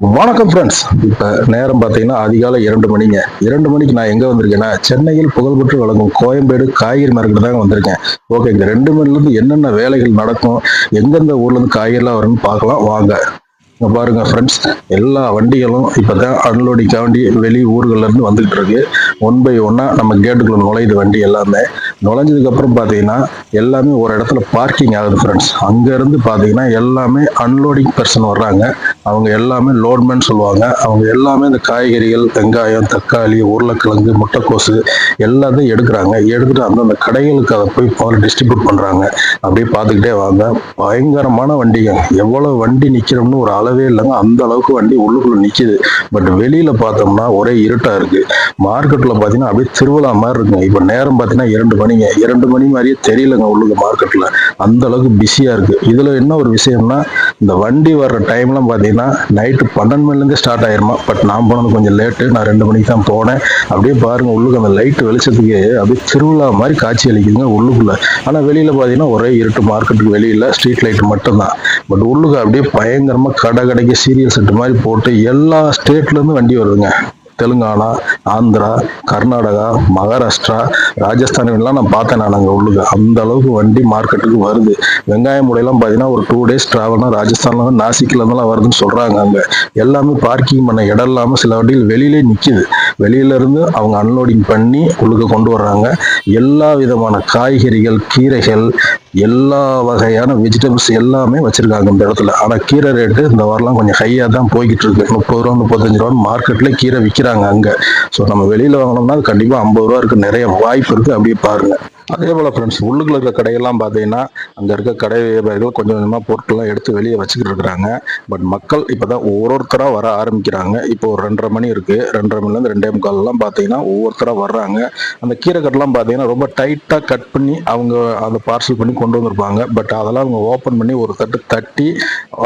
வணக்கம் ஃப்ரெண்ட்ஸ் இப்போ நேரம் பார்த்தீங்கன்னா அதிகாலை இரண்டு மணிங்க. இரண்டு மணிக்கு நான் எங்கே வந்திருக்கேன்னா சென்னையில் புகழ்பெற்று வழங்கும் கோயம்பேடு காய்கறி மார்க்கெட் தாங்க வந்திருக்கேன். ஓகே இந்த ரெண்டு மணிலேருந்து என்னென்ன வேலைகள் நடக்கும் எந்தெந்த ஊர்லேருந்து காய்கறிலாம் வரும்னு பார்க்கலாம். வாங்க. பாருங்க ஃப்ரெண்ட்ஸ் எல்லா வண்டிகளும் இப்போ தான் அன்லோடிங் வண்டி வெளி ஊர்கள்ல இருந்து வந்துகிட்டு இருக்கு. ஒன் பை ஒன்னா நம்ம கேட்டுக்குள்ள நுழையுது வண்டி எல்லாமே. நுழைஞ்சதுக்கு அப்புறம் பார்த்தீங்கன்னா எல்லாமே ஒரு இடத்துல பார்க்கிங் ஆகுது ஃப்ரெண்ட்ஸ் அங்க இருந்து பார்த்தீங்கன்னா எல்லாமே அன்லோடிங் பர்சன் வர்றாங்க. அவங்க எல்லாமே லோட்மேன் சொல்லுவாங்க. அவங்க எல்லாமே இந்த காய்கறிகள் வெங்காயம் தக்காளி உருளைக்கிழங்கு முட்டைக்கோசு எல்லாத்தையும் எடுக்கிறாங்க. எடுத்துட்டு அந்தந்த கடைகளுக்கு அதை போய் முதல்ல டிஸ்ட்ரிபியூட் பண்ணுறாங்க அப்படியே பார்த்துக்கிட்டே வாங்க. பயங்கரமான வண்டிங்க. எவ்வளோ வண்டி நிற்கிறோம்னு ஒரு அளவே இல்லைங்க. அந்த அளவுக்கு வண்டி உள்ளுக்குள்ளே நிற்கிது பட் வெளியில் பார்த்தோம்னா ஒரே இருட்டாக இருக்குது மார்க்கெட்டில் பார்த்தீங்கன்னா அப்படியே திருவிழா மாதிரி இருக்குங்க. இப்போ நேரம் பார்த்தீங்கன்னா இரண்டு மணிங்க. இரண்டு மணி மாதிரியே தெரியலங்க உள்ளுக்கு மார்க்கெட்டில் அந்த அளவுக்கு பிஸியாக இருக்குது இதில் என்ன ஒரு விஷயம்னா இந்த வண்டி வர்ற டைம்லாம் பார்த்தீங்கன்னா நைட்டு பன்னெண்டு மணிலேருந்து ஸ்டார்ட் ஆயிருமா? பட் நான் போனது கொஞ்சம் லேட்டு நான் ரெண்டு மணிக்கு தான் போனேன். அப்படியே பாருங்க உள்ளுக்கு அந்த லைட் வெளிச்சத்துக்கு அப்படியே திருவிழா மாதிரி காட்சி அளிக்குதுங்க உள்ளுக்குள்ள. ஆனால் வெளியில் பார்த்தீங்கன்னா ஒரே இருட்டு மார்க்கெட்டுக்கு வெளியில் ஸ்ட்ரீட் லைட் மட்டும்தான். பட் உள்ளுக்கு அப்படியே பயங்கரமாக கடை கடைக்கு சீரியல் செட்டு மாதிரி போட்டு எல்லா ஸ்டேட்லேருந்து வண்டி வருதுங்க. தெலுங்கானா ஆந்திரா கர்நாடகா மகாராஷ்டிரா ராஜஸ்தான் எல்லாம் நான் பார்த்தேன் நான் அங்கே உள்ளுக்கு. அந்த அளவுக்கு வண்டி மார்க்கெட்டுக்கு வருது. வெங்காயம் முடையெல்லாம் பார்த்தீங்கன்னா ஒரு டூ டேஸ் ட்ராவல்னா ராஜஸ்தான்ல இருந்து நாசிக்ல இருந்தெல்லாம் வருதுன்னு சொல்றாங்க அங்கே. எல்லாமே பார்க்கிங் பண்ண இடம் இல்லாமல் சில வண்டிகள் வெளியிலே நிற்கிது வெளியில இருந்து அவங்க அன்லோடிங் பண்ணி உள்ளுக்கு கொண்டு வர்றாங்க. எல்லா விதமான காய்கறிகள் கீரைகள் எல்லா வகையான வெஜிடபிள்ஸ் எல்லாமே வச்சிருக்காங்க இந்த இடத்துல. ஆனால் கீரை ரேட்டு இந்த வாரம்லாம் கொஞ்சம் ஹையாக தான் போய்கிட்டு இருக்கு. முப்பது ரூபா முப்பத்தஞ்சு ரூபா மார்க்கெட்ல கீரை விற்கிறாங்க அங்க. ஸோ நம்ம வெளியில வாங்கினோம்னா அது கண்டிப்பா ஐம்பது ரூபா இருக்கு. நிறைய வாய்ப்பு இருக்கு. அப்படியே பாருங்க. அதே போல ஃப்ரெண்ட்ஸ் உள்ளுக்குள்ள இருக்கிற கடையெல்லாம் பார்த்தீங்கன்னா அங்கே இருக்க கடை வியாபாரிகள் கொஞ்சம் கொஞ்சமாக பொருட்கள்லாம் எடுத்து வெளியே வச்சுக்கிட்டு இருக்கிறாங்க. பட் மக்கள் இப்போ தான் ஒவ்வொருத்தராக வர ஆரம்பிக்கிறாங்க. இப்போ ஒரு ரெண்டரை மணி இருக்குது ரெண்டரை மணிலேருந்து ரெண்டே முக்கால்லாம் பார்த்தீங்கன்னா ஒவ்வொருத்தராக வர்றாங்க. அந்த கீரை கட்டெல்லாம் பார்த்தீங்கன்னா ரொம்ப டைட்டாக கட் பண்ணி அவங்க அதை பார்சல் பண்ணி கொண்டு வந்திருப்பாங்க. பட் அதெல்லாம் அவங்க ஓப்பன் பண்ணி ஒரு தட்டு தட்டி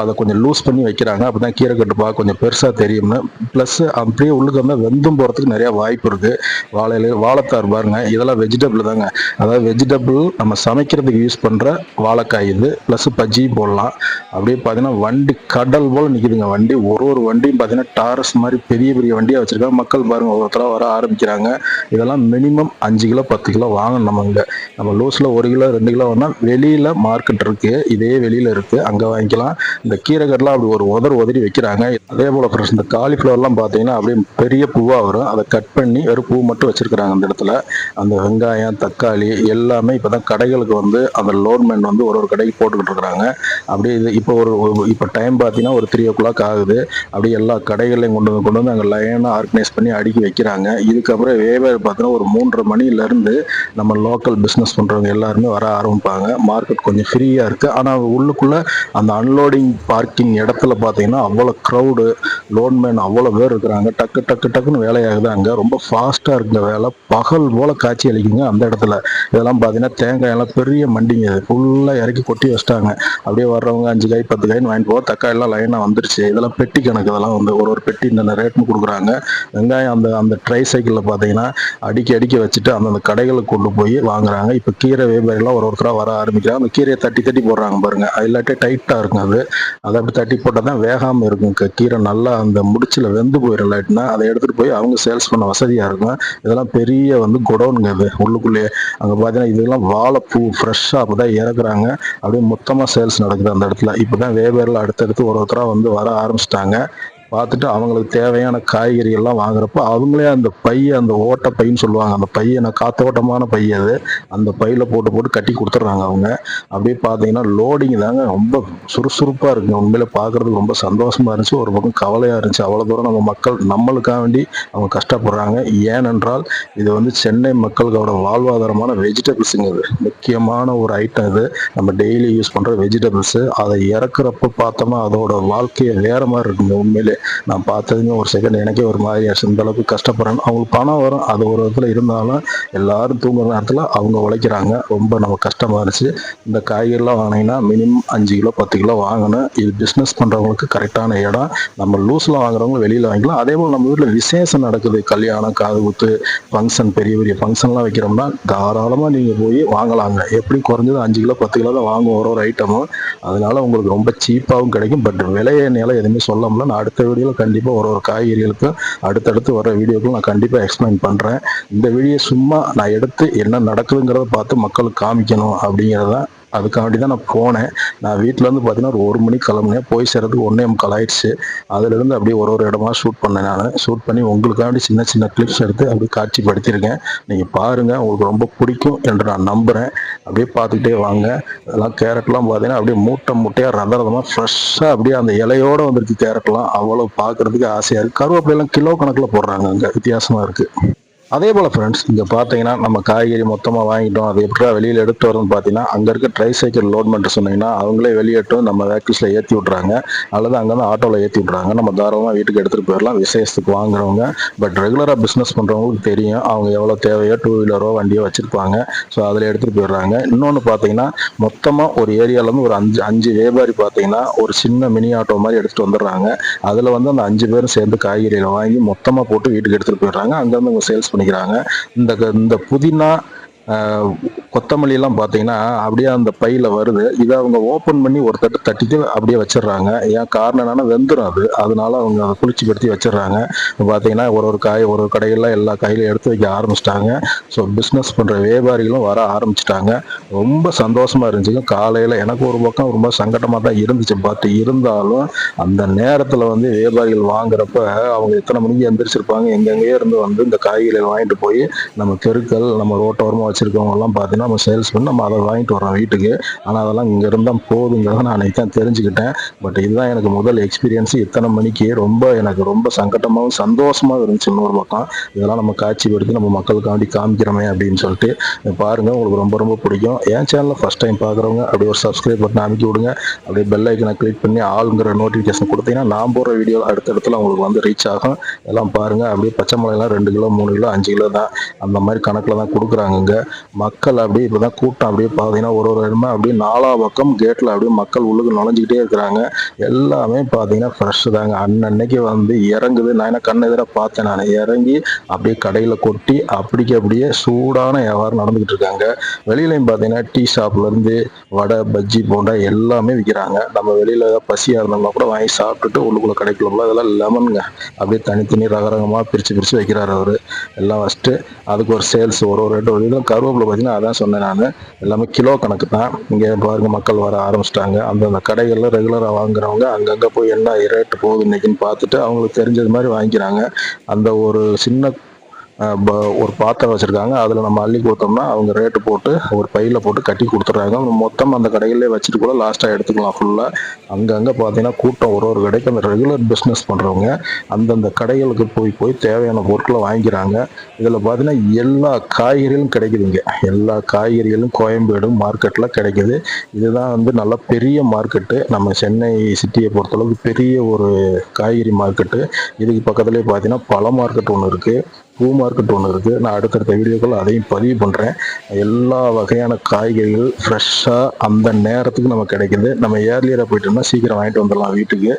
அதை கொஞ்சம் லூஸ் பண்ணி வைக்கிறாங்க. அப்போ தான் கீரை கட்டு பார்க்க கொஞ்சம் பெருசாக தெரியும்னு. ப்ளஸ் அப்படியே உள்ளுக்கு வந்தால் வெந்தும் போகிறதுக்கு நிறையா வாய்ப்பு இருக்குது வாழை வாழைத்தார் பாருங்க. இதெல்லாம் வெஜிடபிள் தாங்க. அதாவது வெஜிடபிள் நம்ம சமைக்கிறதுக்கு யூஸ் பண்ற வாழைக்காய் இது ப்ளஸ் பஜ்ஜி போடலாம். அப்படியே பார்த்தீங்கன்னா வண்டி கடல் போல நிக்குதுங்க வண்டி. ஒரு ஒரு வண்டியும் பார்த்தீங்கன்னா டாரஸ் மாதிரி பெரிய பெரிய வண்டியா வச்சிருக்காங்க. மக்கள் பாருங்க ஒருத்தர வர ஆரம்பிக்கிறாங்க. இதெல்லாம் மினிமம் அஞ்சு கிலோ பத்து கிலோ வாங்கணும் நம்ம இங்க. நம்ம லூஸ்ல ஒரு கிலோ ரெண்டு கிலோ வேணா வெளியில மார்க்கெட் இருக்கு. இதே வெளியில இருக்கு. அங்க வாங்கிக்கலாம். இந்த கீரை அப்படி ஒரு உதறு உதறி வைக்கிறாங்க. அதே போல ஃப்ரெண்ட்ஸ் இந்த காலிஃப்ளவர்லாம் பார்த்தீங்கன்னா அப்படியே பெரிய பூவா வரும். அதை கட் பண்ணி வெறும் பூ மட்டும் வச்சிருக்காங்க அந்த இடத்துல. அந்த வெங்காயம் தக்காளி எல்லாமே இப்பதான் கடைகளுக்கு வந்து அந்த லோன்மேன் வந்து ஒரு ஒரு கடைக்கு போட்டுக்கிட்டு இருக்கிறாங்க. அப்படியே இது இப்போ ஒரு இப்போ டைம் பார்த்தீங்கன்னா ஒரு த்ரீ ஓ கிளாக் ஆகுது. அப்படியே எல்லா கடைகளையும் கொண்டு வந்து கொண்டு வந்து அங்கே லைனாக ஆர்கனைஸ் பண்ணி அடுக்கி வைக்கிறாங்க. இதுக்கப்புறம் வேவே பார்த்தீங்கன்னா ஒரு மூன்றரை மணிலேருந்து நம்ம லோக்கல் பிஸ்னஸ் பண்ணுறவங்க எல்லாருமே வர ஆரம்பிப்பாங்க. மார்க்கெட் கொஞ்சம் ஃப்ரீயாக இருக்குது ஆனால் உள்ளுக்குள்ளே அந்த அன்லோடிங் பார்க்கிங் இடத்துல பார்த்தீங்கன்னா அவ்வளோ க்ரௌடு லோன்மேன் அவ்வளோ பேர் இருக்கிறாங்க. டக்கு டக்கு டக்குன்னு வேலையாகுது அங்கே. ரொம்ப ஃபாஸ்ட்டாக இருக்கிற வேலை. பகல் போல காட்சி அளிக்குங்க அந்த இடத்துல. இதெல்லாம் பார்த்தீங்கன்னா தேங்காய் எல்லாம் பெரிய மண்டிங்க. அது ஃபுல்லாக இறக்கி கொட்டி வச்சிட்டாங்க. அப்படியே வர்றவங்க அஞ்சு காய் பத்து காய்னு வாங்கிட்டு போக தக்காளி எல்லாம் லைனாக வந்துருச்சு. இதெல்லாம் பெட்டி கணக்கு இதெல்லாம் வந்து ஒரு ஒரு பெட்டி இந்த ரேட்னு கொடுக்குறாங்க. வெங்காயம் அந்த அந்த ட்ரை சைக்கிளில் பார்த்தீங்கன்னா அடிக்கி அடிக்கி வச்சுட்டு அந்தந்த கடைகளுக்கு கொண்டு போய் வாங்குறாங்க. இப்போ கீரை வியாபாரிலாம் ஒரு ஒருத்தராக வர ஆரம்பிக்கிறாங்க. அந்த கீரையை தட்டி தட்டி போடுறாங்க பாருங்க. அது இல்லாட்டி டைட்டாக இருக்கும் அது. அதை அப்படி தட்டி போட்டால் தான் வேகாமல் இருக்கும் கீரை நல்லா அந்த முடிச்சில் வெந்து போயிடும் இல்லாட்டினா அதை எடுத்துகிட்டு போய் அவங்க சேல்ஸ் பண்ண வசதியாக இருக்கும். இதெல்லாம் பெரிய வந்து குடோனுங்க அது. உள்ளுக்குள்ளேயே அங்கே பார்த்தீங்கன்னா இதெல்லாம் வாழைப்பூ ஃப்ரெஷ்ஷாக அப்போ தான் இறக்குறாங்க. அப்படியே மொத்தமாக சேல்ஸ் நடக்குது அந்த இடத்துல. இப்போ தான் வேவேரில் அடுத்தடுத்து ஒரு ஒருத்தராக வந்து வர ஆரம்பிச்சிட்டாங்க. பார்த்துட்டு அவங்களுக்கு தேவையான காய்கறி எல்லாம் வாங்குறப்ப அவங்களே அந்த பையை அந்த ஓட்ட பைன்னு சொல்லுவாங்க. அந்த பைய நான் காத்தோட்டமான பை அது. அந்த பையில போட்டு போட்டு கட்டி கொடுத்துட்றாங்க அவங்க. அப்படியே பார்த்தீங்கன்னா லோடிங் தாங்க ரொம்ப சுறுசுறுப்பாக இருக்குங்க. உண்மையில பார்க்கறதுக்கு ரொம்ப சந்தோஷமா இருந்துச்சு. ஒரு பக்கம் கவலையாக இருந்துச்சு. அவ்வளோ தூரம் நம்ம மக்கள் நம்மளுக்காக வேண்டி அவங்க கஷ்டப்படுறாங்க. ஏனென்றால் இது வந்து சென்னை மக்களுக்கோட வாழ்வாதாரமான வெஜிடபிள்ஸுங்க இது. முக்கியமான ஒரு ஐட்டம் இது. நம்ம டெய்லி யூஸ் பண்ணுற வெஜிடபிள்ஸு அதை இறக்குறப்ப பார்த்தோம்னா அதோட வாழ்க்கையை வேற மாதிரி இருக்குங்க உண்மையிலே. நான் பார்த்ததுமே ஒரு செகண்ட் எனக்கே ஒரு மாதிரி ஆச்சு. இந்த அளவுக்கு கஷ்டப்படுறேன். அவங்களுக்கு பணம் வரும். அது ஒரு விதத்தில் இருந்தாலும் எல்லாரும் தூங்குற நேரத்தில் அவங்க உழைக்கிறாங்க. ரொம்ப நம்ம கஷ்டமா இருந்துச்சு. இந்த காய்கறிலாம் வாங்கினீங்கன்னா மினிமம் அஞ்சு கிலோ பத்து கிலோ வாங்கணும். இது பிஸ்னஸ் பண்ணுறவங்களுக்கு கரெக்டான இடம். நம்ம லூஸில் வாங்குறவங்க வெளியில் வாங்கிக்கலாம். அதே போல் நம்ம வீட்டில் விசேஷம் நடக்குது. கல்யாணம் காது குத்து ஃபங்க்ஷன் பெரிய பெரிய ஃபங்க்ஷன்லாம் வைக்கிறோம்னா தாராளமாக நீங்கள் போய் வாங்கலாங்க. எப்படி குறைஞ்சது அஞ்சு கிலோ பத்து கிலோ தான் வாங்குவோம். ஒரு ஒரு ஐட்டமும் அதனால உங்களுக்கு ரொம்ப சீப்பாகவும் கிடைக்கும். பட் விலையை நிலை எதுவுமே முடியல. நான் அடுத்த அடுத்த வீடியோவில் கண்டிப்பாக ஒரு ஒரு காய்கறிகளுக்கும் அடுத்தடுத்து வர வீடியோக்கும் நான் கண்டிப்பாக எக்ஸ்பிளைன் பண்ணுறேன் இந்த வீடியோ சும்மா நான் எடுத்து என்ன நடக்குதுங்கிறத பார்த்து மக்களுக்கு காமிக்கணும் அப்படிங்கிறதான் அதுக்காண்டி தான் நான் போனேன். நான் வீட்டில் வந்து பார்த்தீங்கன்னா ஒரு ஒரு மணிக்கு கிளம்புனேன். போய் சேர்றதுக்கு ஒன்றே முக்கால் ஆயிடுச்சு. அதுலேருந்து அப்படியே ஒரு ஒரு இடமா ஷூட் பண்ணேன் நான். ஷூட் பண்ணி உங்களுக்காண்டி சின்ன சின்ன கிளிப்ஸ் எடுத்து அப்படியே காட்சிப்படுத்தியிருக்கேன். நீங்கள் பாருங்கள் உங்களுக்கு ரொம்ப பிடிக்கும் என்று நான் நம்புகிறேன் அப்படியே பார்த்துக்கிட்டே வாங்க. அதெல்லாம் கேரட்லாம் பார்த்தீங்கன்னா அப்படியே மூட்டை மூட்டையாக ரத ரதமாக ஃப்ரெஷ்ஷாக அப்படியே அந்த இலையோடு வந்திருக்கு கேரட்லாம் அவ்வளோ பார்க்குறதுக்கு ஆசையாக இருக்குது கருவேப்பிலையெல்லாம் கிலோ கணக்கில் போடுறாங்க அங்கே. வித்தியாசமாக இருக்குது அதே போல் ஃப்ரெண்ட்ஸ் இங்கே பார்த்தீங்கன்னா நம்ம காய்கறி மொத்தமாக வாங்கிட்டோம். அது எப்படி வெளியில் எடுத்து வரோம்னு பார்த்தீங்கன்னா அங்கே இருக்க ட்ரை சைக்கிள் லோட் பண்ணிட்டு சொன்னீங்கன்னா அவங்களே வெளியேட்டும் நம்ம வேக்கிள்ஸில் ஏற்றி விட்றாங்க அல்லது அங்கேருந்து ஆட்டோவில் ஏற்றி விட்றாங்க நம்ம தாராளமாக வீட்டுக்கு எடுத்துகிட்டு போயிடலாம். விசேஷத்துக்கு வாங்குறவங்க. பட் ரெகுலராக பிஸ்னஸ் பண்ணுறவங்களுக்கு தெரியும் அவங்க எவ்வளோ தேவையோ டூ வீலரோ வண்டியோ வச்சுருப்பாங்க. ஸோ அதில் எடுத்துகிட்டு போயிடுறாங்க. இன்னொன்று பார்த்தீங்கன்னா மொத்தமாக ஒரு ஏரியாவிலேருந்து ஒரு அஞ்சு அஞ்சு வியாபாரி பார்த்தீங்கன்னா ஒரு சின்ன மினி ஆட்டோ மாதிரி எடுத்துகிட்டு வந்துடுறாங்க. அதில் வந்து அந்த அஞ்சு பேரும் சேர்ந்து காய்கறிகளை வாங்கி மொத்தமாக போட்டு வீட்டுக்கு எடுத்துகிட்டு போயிடுறாங்க. அங்கேருந்து அவங்க சேல்ஸ் பண்ணிக்கிறாங்க. இந்த இந்த புதினா ஆஹ், கொத்தமல்லி எல்லாம் பார்த்தீங்கன்னா அப்படியே அந்த பையில வருது. இதை அவங்க ஓப்பன் பண்ணி ஒரு தட்டு தட்டிட்டு அப்படியே வச்சிடுறாங்க. ஏன் காரணம் என்னன்னா வெந்துடும் அது. அதனால அவங்க அதை குளிச்சுப்படுத்தி வச்சிடுறாங்க. பார்த்தீங்கன்னா ஒரு ஒரு காய் ஒரு ஒரு கடைகளில் எல்லா காயிலும் எடுத்து வைக்க ஆரம்பிச்சிட்டாங்க. ஸோ பிஸ்னஸ் பண்ணுற வியாபாரிகளும் வர ஆரம்பிச்சிட்டாங்க. ரொம்ப சந்தோஷமா இருந்துச்சுங்க காலையில் எனக்கு ஒரு பக்கம் ரொம்ப சங்கடமாக தான் இருந்துச்சு. பார்த்து இருந்தாலும் அந்த நேரத்தில் வந்து வியாபாரிகள் வாங்குறப்ப அவங்க எத்தனை மணிக்கு எந்திரிச்சிருப்பாங்க எங்கெங்கேயே இருந்து வந்து இந்த காய்கறிகள் வாங்கிட்டு போய் நம்ம தெருக்கள் நம்ம ரோட்டோரமாக வச்சுருக்கவங்கெல்லாம் பார்த்தீங்கன்னா நம்ம சேல்ஸ் பண்ணி நம்ம அதை வாங்கிட்டு வரோம் வீட்டுக்கு. ஆனால் அதெல்லாம் இங்கே இருந்தால் போதுங்கிறத நான் அன்றைக்கி தான் தெரிஞ்சுக்கிட்டேன். பட் இதுதான் எனக்கு முதல் எக்ஸ்பீரியன்ஸ் இத்தனை மணிக்கு. ரொம்ப எனக்கு ரொம்ப சங்கட்டமாகவும் சந்தோஷமாகவும் இருந்துச்சு இன்னொரு பக்கம். இதெல்லாம் நம்ம காட்சிப்படுத்தி நம்ம மக்களுக்காண்டி காமிக்கிறோமே அப்படின்னு சொல்லிட்டு பாருங்கள் பாருங்க உங்களுக்கு ரொம்ப ரொம்ப பிடிக்கும். என் சேனலில் ஃபஸ்ட் டைம் பார்க்குறவங்க அப்படியே ஒரு சப்ஸ்கிரைப் பட்டன் அமைக்கி விடுங்க. அப்படியே பெல் ஐக்கனை கிளிக் பண்ணி ஆளுங்கிற நோட்டிஃபிகேஷன் கொடுத்தீங்கன்னா நான் போடுற வீடியோ அடுத்தடுத்துல உங்களுக்கு வந்து ரீச் ஆகும். எல்லாம் பாருங்க அப்படியே பச்சை மிளகாலாம் ரெண்டு கிலோ மூணு கிலோ அஞ்சு கிலோ தான். அந்த மாதிரி கணக்கில் தான் கொடுக்குறாங்க மக்கள் அப்படியே இப்போ தான் கூட்டம் அப்படியே பார்த்தீங்கன்னா ஒரு ஒரு இடமா அப்படியே நாலா பக்கம் கேட்டில் அப்படியே மக்கள் உள்ளுக்கு நுழைஞ்சிக்கிட்டே இருக்கிறாங்க. எல்லாமே பார்த்தீங்கன்னா ஃப்ரெஷ் தாங்க. அன்னன்னைக்கு வந்து இறங்குது. நான் என்ன கண்ணு எதிராக பார்த்தேன் நான். இறங்கி அப்படியே கடையில் கொட்டி அப்படிக்கு அப்படியே சூடான வியாபாரம் நடந்துகிட்டு இருக்காங்க. வெளியிலையும் பார்த்தீங்கன்னா டீ ஷாப்லேருந்து வடை பஜ்ஜி போண்டா எல்லாமே விற்கிறாங்க நம்ம வெளியில் ஏதாவது பசியாக இருந்தோம்னா கூட வாங்கி சாப்பிட்டுட்டு உள்ளுக்குள்ள கடைக்குள்ள அதெல்லாம் லெமனுங்க அப்படியே தனித்தனி ரகரகமாக பிரித்து பிரித்து வைக்கிறாரு அவர். எல்லாம் ஃபஸ்ட்டு அதுக்கு ஒரு சேல்ஸ் ஒரு ஒரு ரெண்டு ஒரு கருவேப்பிலை பார்த்தீங்கன்னா அதான் சொன்னேன் நான். எல்லாமே கிலோ கணக்கு தான். இங்கே பாருங்க மக்கள் வர ஆரம்பிச்சிட்டாங்க. அந்தந்த கடைகளில் ரெகுலராக வாங்குறவங்க அங்கங்கே போய் என்ன ரேட்டு போகுது இன்னைக்குன்னு பார்த்துட்டு அவங்களுக்கு தெரிஞ்சது மாதிரி வாங்கிக்கிறாங்க. அந்த ஒரு சின்ன ஒரு பாத்திரம் வச்சுருக்காங்க. அதில் நம்ம அள்ளி கொடுத்தோம்னா அவங்க ரேட்டு போட்டு ஒரு பையில் போட்டு கட்டி கொடுத்துட்றாங்க. மொத்தம் அந்த கடைகளிலே வச்சுட்டு கூட லாஸ்ட்டாக எடுத்துக்கலாம் ஃபுல்லாக அங்கங்கே பார்த்தீங்கன்னா கூட்டம் ஒரு ஒரு கடைக்கு அந்த ரெகுலர் பிஸ்னஸ் பண்ணுறவங்க அந்தந்த கடைகளுக்கு போய் போய் தேவையான பொருட்களை வாங்கிக்கிறாங்க. இதில் பார்த்தீங்கன்னா எல்லா காய்கறிகளும் கிடைக்குதுங்க எல்லா காய்கறிகளும் கோயம்பேடு மார்க்கெட்டில் கிடைக்குது. இதுதான் வந்து நல்ல பெரிய மார்க்கெட்டு நம்ம சென்னை சிட்டியை பொறுத்தளவுக்கு பெரிய ஒரு காய்கறி மார்க்கெட்டு இதுக்கு பக்கத்துலேயே பார்த்தீங்கன்னா பழ மார்க்கெட் ஒன்று இருக்குது பூ மார்க்கெட் ஒன்று இருக்குது நான் அடுத்தடுத்த வீடியோக்கள் அதையும் பதிவு பண்ணுறேன் எல்லா வகையான காய்கறிகள் ஃப்ரெஷ்ஷாக அந்த நேரத்துக்கு நம்ம கிடைக்குது. நம்ம ஏர்லியராக போயிட்டோம்னா சீக்கிரம் வாங்கிட்டு வந்துடலாம் வீட்டுக்கு.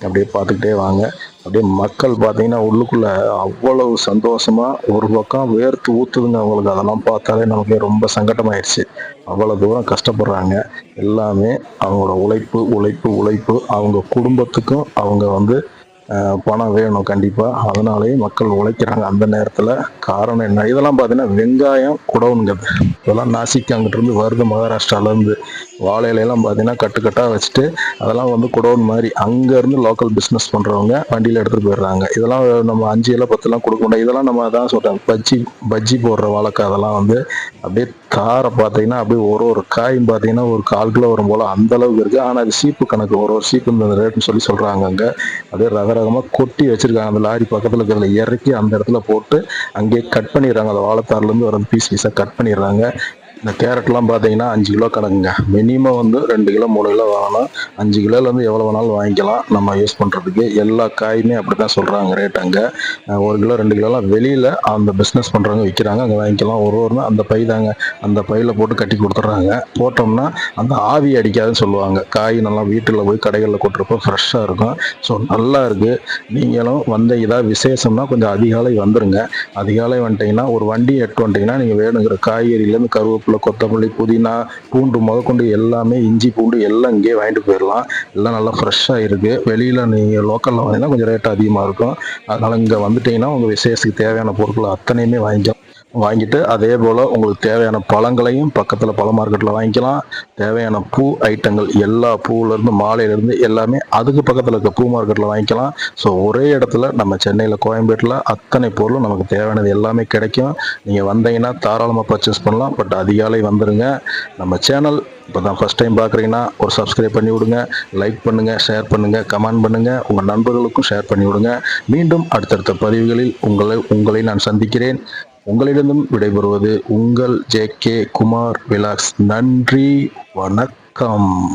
அப்படியே பார்த்துக்கிட்டே வாங்க. அப்படியே மக்கள் பார்த்தீங்கன்னா உள்ளுக்குள்ளே அவ்வளவு சந்தோஷமாக ஒரு பக்கம் வேர்த்து ஊற்றுதுங்க அவங்களுக்கு. அதெல்லாம் பார்த்தாலே நமக்கு ரொம்ப சங்கடமாயிடுச்சு அவ்வளோ தூரம் கஷ்டப்படுறாங்க. எல்லாமே அவங்களோட உழைப்பு உழைப்பு உழைப்பு. அவங்க குடும்பத்துக்கும் அவங்க வந்து பணம் வேணும் கண்டிப்பாக அதனாலேயே மக்கள் உழைக்கிறாங்க அந்த நேரத்தில். காரணம் என்ன? இதெல்லாம் பார்த்தீங்கன்னா வெங்காயம் குடவுனுங்கிறது இதெல்லாம் நாசிக் அங்கிட்டிருந்து வருது மகாராஷ்டிரால இருந்து வாழை இலையெல்லாம் பார்த்தீங்கன்னா கட்டுக்கட்டாக வச்சுட்டு அதெல்லாம் வந்து குடோன் மாதிரி அங்கேருந்து லோக்கல் பிஸ்னஸ் பண்ணுறவங்க வண்டியில் எடுத்துகிட்டு போயிடுறாங்க. இதெல்லாம் நம்ம அஞ்சு இலை பத்துலாம் கொடுக்க முடியாது இதெல்லாம் நம்ம அதான் சொல்கிறேன் பஜ்ஜி பஜ்ஜி போடுற வாழைக்காய் அதெல்லாம் வந்து அப்படியே தாரை பார்த்தீங்கன்னா அப்படியே ஒரு ஒரு காயும் பார்த்தீங்கன்னா ஒரு கால் கிலோ வரும் போல் அந்த அளவுக்கு இருக்குது ஆனால் அது சீப்பு கணக்கு ஒரு ஒரு சீப்பு இந்த ரேட்னு சொல்லி சொல்கிறாங்க அங்கே. அப்படியே ரக ரகமாக கொட்டி வச்சிருக்காங்க. அந்த லாரி பக்கத்தில் இருக்கிறதுல இறக்கி அந்த இடத்துல போட்டு அங்கேயே கட் பண்ணிடுறாங்க. அந்த வாழைத்தார்லேருந்து வர பீஸ் பீஸாக கட் பண்ணிடுறாங்க. இந்த கேரட்லாம் பார்த்தீங்கன்னா அஞ்சு கிலோ கணக்குங்க. மினிமம் வந்து ரெண்டு கிலோ மூணு கிலோ வாங்கலாம். அஞ்சு கிலோலேருந்து எவ்வளோ வேணாலும் வாங்கிக்கலாம். நம்ம யூஸ் பண்ணுறதுக்கு எல்லா காயுமே அப்படி தான் சொல்கிறாங்க ரேட் அங்கே ஒரு கிலோ ரெண்டு கிலோலாம் வெளியில் அந்த பிஸ்னஸ் பண்ணுறவங்க விற்கிறாங்க அங்கே வாங்கிக்கலாம். ஒரு ஒரு அந்த பை தாங்க. அந்த பையில் போட்டு கட்டி கொடுத்துட்றாங்க. போட்டோம்னா அந்த ஆவி அடிக்காதுன்னு சொல்லுவாங்க. காய் நல்லா வீட்டில் போய் கடைகளில் கொட்டுறப்போ ஃப்ரெஷ்ஷாக இருக்கும். ஸோ நல்லா இருக்குது நீங்களும் வந்த இதாக விசேஷம்னா கொஞ்சம் அதிகாலை வந்துடுங்க அதிகாலை வந்துட்டீங்கன்னா ஒரு வண்டி எட்டு வந்துட்டீங்கன்னா நீங்கள் வேணுங்கிற காய்கறியிலேருந்து கருவேப்பிலை கருவேப்பிலை கொத்தமல்லி புதினா பூண்டு முதற்கொண்டு எல்லாமே இஞ்சி பூண்டு எல்லாம் இங்கேயே வாங்கிட்டு போயிடலாம். எல்லாம் நல்லா ஃப்ரெஷ்ஷாக இருக்குது வெளியில் நீங்கள் லோக்கலில் வாங்கினா கொஞ்சம் ரேட் அதிகமாக இருக்கும். அதனால் இங்கே வந்துட்டீங்கன்னா உங்கள் விசேஷத்துக்கு தேவையான பொருட்கள் அத்தனையுமே வாங்கிக்கலாம். வாங்கிட்டு அதே போல் உங்களுக்கு தேவையான பழங்களையும் பக்கத்தில் பழ மார்க்கெட்டில் வாங்கிக்கலாம். தேவையான பூ ஐட்டங்கள் எல்லா பூவிலேருந்து மாலையிலேருந்து எல்லாமே அதுக்கு பக்கத்தில் இருக்க பூ மார்க்கெட்டில் வாங்கிக்கலாம். ஸோ ஒரே இடத்துல நம்ம சென்னையில் கோயம்பேட்டில் அத்தனை பொருளும் நமக்கு தேவையானது எல்லாமே கிடைக்கும். நீங்கள் வந்தீங்கன்னா தாராளமாக பர்ச்சேஸ் பண்ணலாம். பட் அதிகாலை வந்துடுங்க நம்ம சேனல் இப்போ தான் ஃபஸ்ட் டைம் பார்க்குறீங்கன்னா ஒரு சப்ஸ்கிரைப் பண்ணி விடுங்க. லைக் பண்ணுங்கள் ஷேர் பண்ணுங்கள் கமெண்ட் பண்ணுங்கள் உங்கள் நண்பர்களுக்கும் ஷேர் பண்ணி விடுங்க. மீண்டும் அடுத்தடுத்த பதிவுகளில் உங்களை உங்களை நான் சந்திக்கிறேன். உங்களிடம் விடைபெறுவது உங்கள் ஜே கே குமார் விலாஸ். நன்றி வணக்கம்.